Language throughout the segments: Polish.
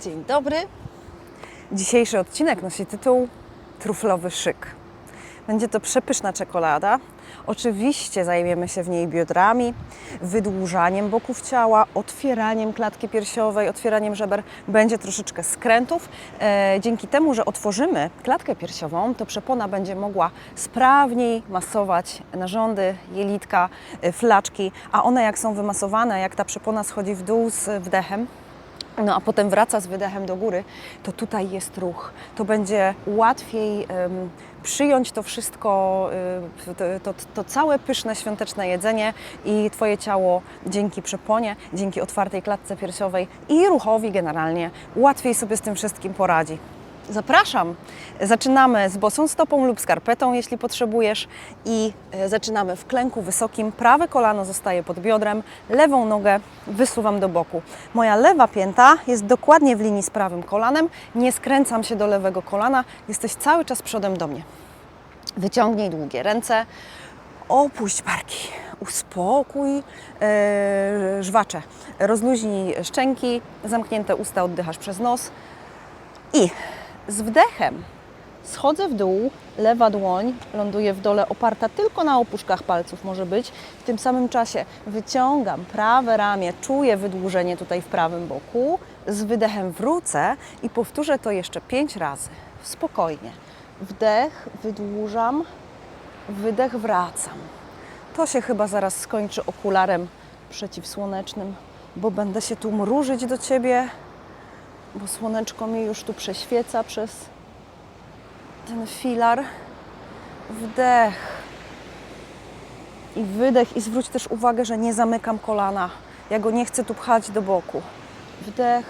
Dzień dobry. Dzisiejszy odcinek nosi tytuł Truflowy szyk. Będzie to przepyszna czekolada. Oczywiście zajmiemy się w niej biodrami, wydłużaniem boków ciała, otwieraniem klatki piersiowej, otwieraniem żeber. Będzie troszeczkę skrętów. E, dzięki temu, że otworzymy klatkę piersiową, to przepona będzie mogła sprawniej masować narządy, jelitka, e, flaczki, a one jak są wymasowane, jak ta przepona schodzi w dół z wdechem, no a potem wraca z wydechem do góry, to tutaj jest ruch. To będzie łatwiej em, przyjąć to wszystko, to, to, to całe pyszne świąteczne jedzenie i Twoje ciało dzięki przeponie, dzięki otwartej klatce piersiowej i ruchowi generalnie łatwiej sobie z tym wszystkim poradzi. Zapraszam. Zaczynamy z bosą stopą lub skarpetą, jeśli potrzebujesz, i e, zaczynamy w klęku wysokim. Prawe kolano zostaje pod biodrem, lewą nogę wysuwam do boku. Moja lewa pięta jest dokładnie w linii z prawym kolanem. Nie skręcam się do lewego kolana, jesteś cały czas przodem do mnie. Wyciągnij długie ręce, opuść barki, uspokój e, żwacze, rozluźnij szczęki, zamknięte usta oddychasz przez nos i z wdechem schodzę w dół, lewa dłoń ląduje w dole, oparta tylko na opuszkach palców może być. W tym samym czasie wyciągam prawe ramię, czuję wydłużenie tutaj w prawym boku. Z wydechem wrócę i powtórzę to jeszcze pięć razy. Spokojnie. Wdech, wydłużam, wydech, wracam. To się chyba zaraz skończy okularem przeciwsłonecznym, bo będę się tu mrużyć do Ciebie bo słoneczko mi już tu prześwieca przez ten filar. Wdech i wydech. I zwróć też uwagę, że nie zamykam kolana. Ja go nie chcę tu pchać do boku. Wdech,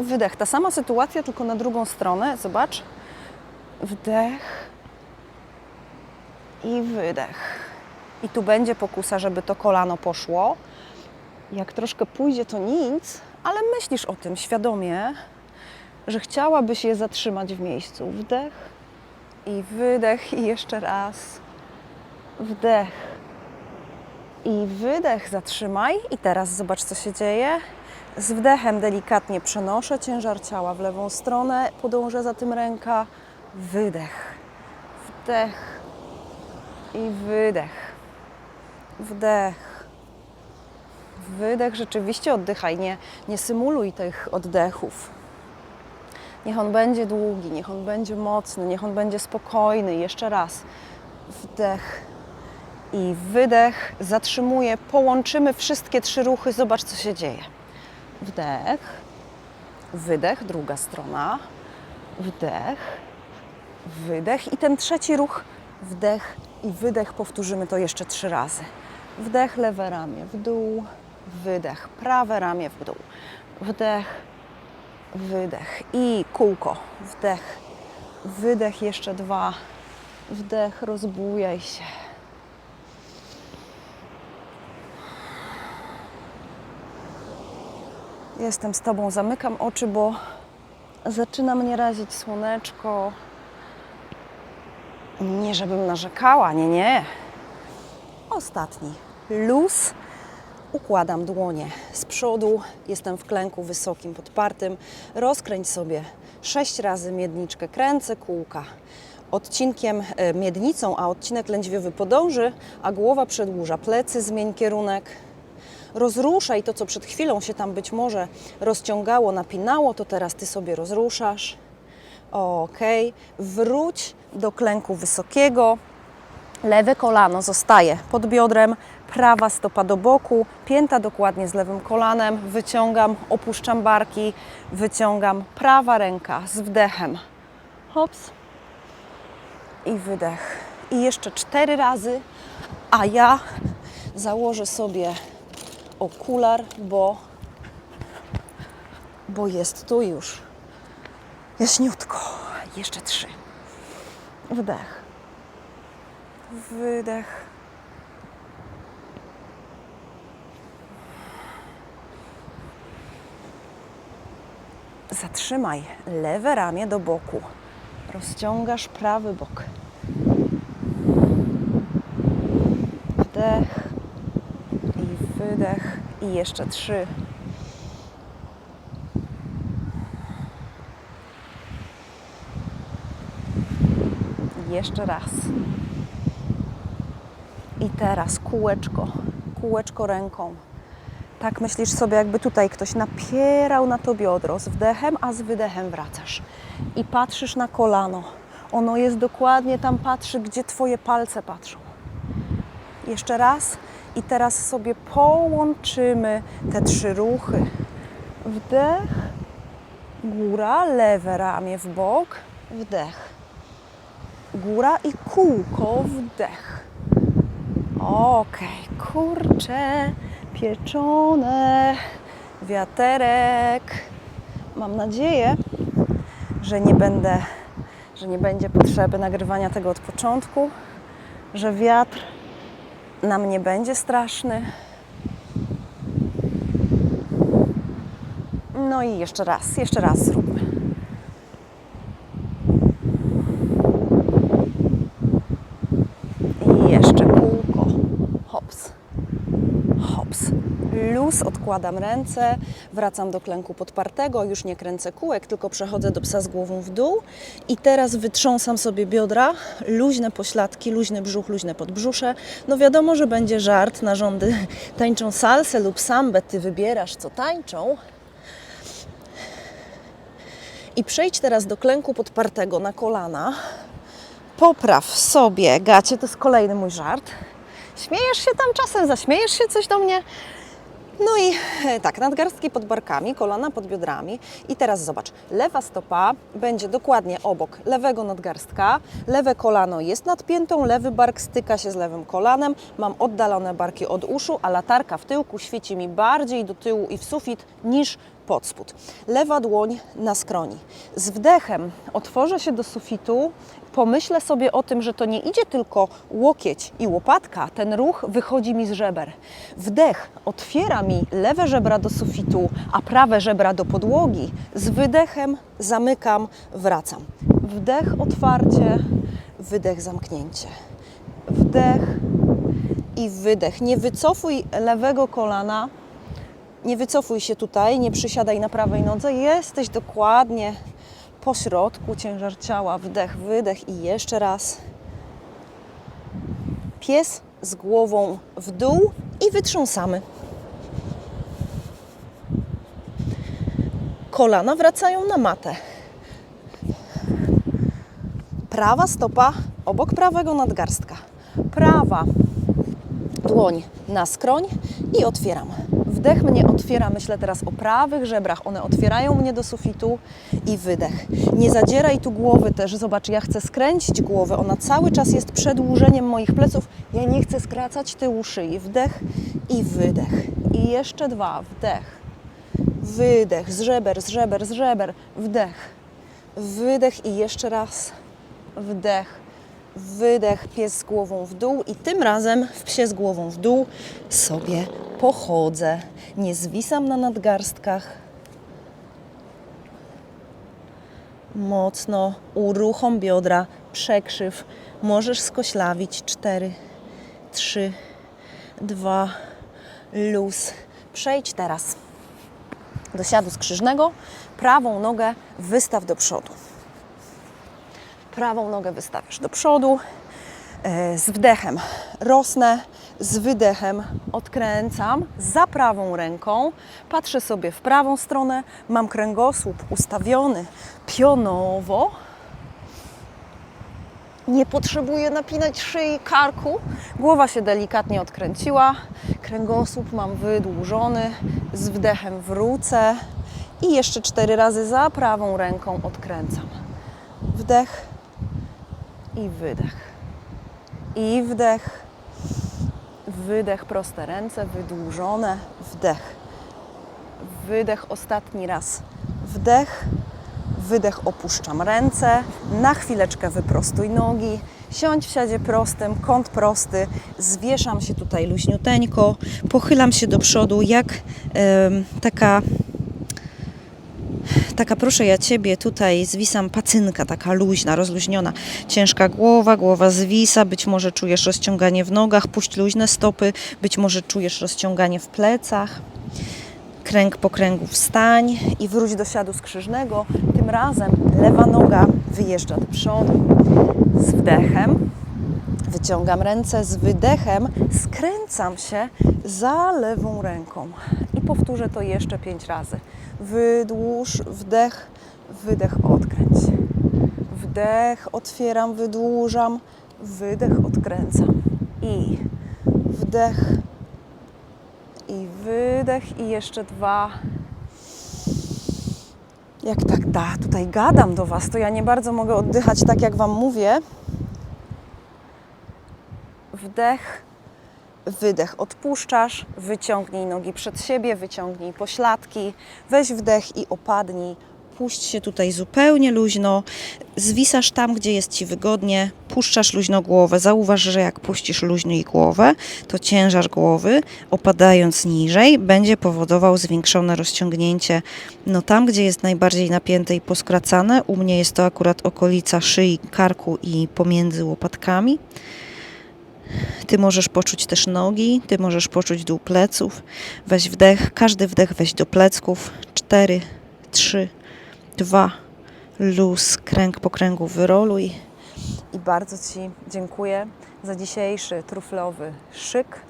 wydech. Ta sama sytuacja, tylko na drugą stronę. Zobacz. Wdech i wydech. I tu będzie pokusa, żeby to kolano poszło. Jak troszkę pójdzie, to nic, ale myślisz o tym świadomie, że chciałabyś je zatrzymać w miejscu. Wdech i wydech, i jeszcze raz. Wdech i wydech, zatrzymaj. I teraz zobacz, co się dzieje. Z wdechem delikatnie przenoszę ciężar ciała w lewą stronę, podążę za tym ręka. Wydech, wdech i wydech. Wdech wydech, rzeczywiście oddychaj, nie, nie symuluj tych oddechów. Niech on będzie długi, niech on będzie mocny, niech on będzie spokojny. Jeszcze raz. Wdech i wydech. Zatrzymuję. Połączymy wszystkie trzy ruchy. Zobacz, co się dzieje. Wdech, wydech, druga strona. Wdech, wydech i ten trzeci ruch. Wdech i wydech. Powtórzymy to jeszcze trzy razy. Wdech, lewe ramię w dół, wydech, prawe ramię w dół, wdech, wydech i kółko, wdech, wydech, jeszcze dwa, wdech, rozbujaj się. Jestem z Tobą, zamykam oczy, bo zaczyna mnie razić słoneczko. Nie, żebym narzekała, nie, nie. Ostatni. Luz. Układam dłonie z przodu. Jestem w klęku wysokim, podpartym. Rozkręć sobie sześć razy miedniczkę. Kręcę kółka. Odcinkiem e, miednicą, a odcinek lędźwiowy podąży, a głowa przedłuża. Plecy zmień kierunek. Rozruszaj to, co przed chwilą się tam być może rozciągało, napinało, to teraz Ty sobie rozruszasz. Ok. Wróć do klęku wysokiego. Lewe kolano zostaje pod biodrem, prawa stopa do boku, pięta dokładnie z lewym kolanem, wyciągam, opuszczam barki, wyciągam, prawa ręka z wdechem. Hops. I wydech. I jeszcze cztery razy, a ja założę sobie okular, bo, bo jest tu już jaśniutko. Jeszcze trzy. Wdech. Wydech. zatrzymaj lewe ramię do boku. Rozciągasz prawy bok. Wdech i wydech i jeszcze trzy. Jeszcze raz. I teraz kółeczko, kółeczko ręką. Tak myślisz sobie, jakby tutaj ktoś napierał na to biodro z wdechem, a z wydechem wracasz. I patrzysz na kolano. Ono jest dokładnie tam, patrzy, gdzie Twoje palce patrzą. Jeszcze raz. I teraz sobie połączymy te trzy ruchy. Wdech, góra, lewe ramię w bok, wdech. Góra i kółko, wdech. Okej, kurcze, pieczone, wiaterek. Mam nadzieję, że nie będę, że nie będzie potrzeby nagrywania tego od początku, że wiatr nam nie będzie straszny. No i jeszcze raz, jeszcze raz zróbmy. I jeszcze kółko. Hops. Hops. Odkładam ręce, wracam do klęku podpartego, już nie kręcę kółek, tylko przechodzę do psa z głową w dół i teraz wytrząsam sobie biodra, luźne pośladki, luźny brzuch, luźne podbrzusze. No wiadomo, że będzie żart, narządy tańczą salsę lub sambę, ty wybierasz co tańczą. I przejdź teraz do klęku podpartego na kolana. Popraw sobie gacie, to jest kolejny mój żart. Śmiejesz się tam czasem, zaśmiejesz się coś do mnie. No i e, tak, nadgarstki pod barkami, kolana pod biodrami. I teraz zobacz, lewa stopa będzie dokładnie obok lewego nadgarstka, lewe kolano jest nad piętą, lewy bark styka się z lewym kolanem, mam oddalone barki od uszu, a latarka w tyłku świeci mi bardziej do tyłu i w sufit niż pod spód. Lewa dłoń na skroni. Z wdechem otworzę się do sufitu, pomyślę sobie o tym, że to nie idzie tylko łokieć i łopatka, ten ruch wychodzi mi z żeber. Wdech otwiera mi lewe żebra do sufitu, a prawe żebra do podłogi. Z wydechem zamykam, wracam. Wdech, otwarcie, wydech, zamknięcie. Wdech i wydech. Nie wycofuj lewego kolana, nie wycofuj się tutaj, nie przysiadaj na prawej nodze. Jesteś dokładnie po środku ciężar ciała. Wdech, wydech i jeszcze raz. Pies z głową w dół i wytrząsamy. Kolana wracają na matę. Prawa stopa obok prawego nadgarstka. Prawa dłoń na skroń i otwieram. Wdech mnie otwiera, myślę teraz o prawych żebrach, one otwierają mnie do sufitu i wydech. Nie zadzieraj tu głowy też, zobacz, ja chcę skręcić głowę, ona cały czas jest przedłużeniem moich pleców, ja nie chcę skracać tyłu szyi. Wdech i wydech. I jeszcze dwa, wdech, wydech, z żeber, z żeber, z żeber, wdech, wydech i jeszcze raz, wdech, wydech, pies z głową w dół i tym razem w psie z głową w dół sobie pochodzę. Nie zwisam na nadgarstkach. Mocno uruchom biodra, przekrzyw. Możesz skoślawić. Cztery, trzy, dwa, luz. Przejdź teraz do siadu skrzyżnego. Prawą nogę wystaw do przodu prawą nogę wystawiasz do przodu, e, z wdechem rosnę, z wydechem odkręcam za prawą ręką, patrzę sobie w prawą stronę, mam kręgosłup ustawiony pionowo. Nie potrzebuję napinać szyi, karku. Głowa się delikatnie odkręciła, kręgosłup mam wydłużony, z wdechem wrócę i jeszcze cztery razy za prawą ręką odkręcam. Wdech, i wydech. I wdech, wydech, proste ręce, wydłużone, wdech. Wydech ostatni raz. Wdech, wydech, opuszczam ręce. Na chwileczkę wyprostuj nogi. Siądź w siadzie prostym, kąt prosty. Zwieszam się tutaj luźniuteńko. Pochylam się do przodu jak em, taka taka proszę ja Ciebie, tutaj zwisam pacynka, taka luźna, rozluźniona, ciężka głowa, głowa zwisa, być może czujesz rozciąganie w nogach, puść luźne stopy, być może czujesz rozciąganie w plecach. Kręg po kręgu wstań i wróć do siadu skrzyżnego. Tym razem lewa noga wyjeżdża do przodu. z wdechem. Wyciągam ręce z wydechem, skręcam się za lewą ręką i powtórzę to jeszcze pięć razy. Wydłuż, wdech, wydech, odkręć. Wdech, otwieram, wydłużam, wydech, odkręcam. I wdech, i wydech, i jeszcze dwa. Jak tak da, tutaj gadam do Was, to ja nie bardzo mogę oddychać tak, jak Wam mówię. Wdech, wydech, odpuszczasz, wyciągnij nogi przed siebie, wyciągnij pośladki, weź wdech i opadnij. Puść się tutaj zupełnie luźno, zwisasz tam, gdzie jest Ci wygodnie, puszczasz luźno głowę. Zauważ, że jak puścisz luźniej głowę, to ciężar głowy, opadając niżej, będzie powodował zwiększone rozciągnięcie. No tam, gdzie jest najbardziej napięte i poskracane, u mnie jest to akurat okolica szyi, karku i pomiędzy łopatkami. Ty możesz poczuć też nogi, ty możesz poczuć dół pleców. Weź wdech, każdy wdech weź do plecków. Cztery, trzy, dwa, luz, kręg po kręgu wyroluj. I bardzo Ci dziękuję za dzisiejszy truflowy szyk.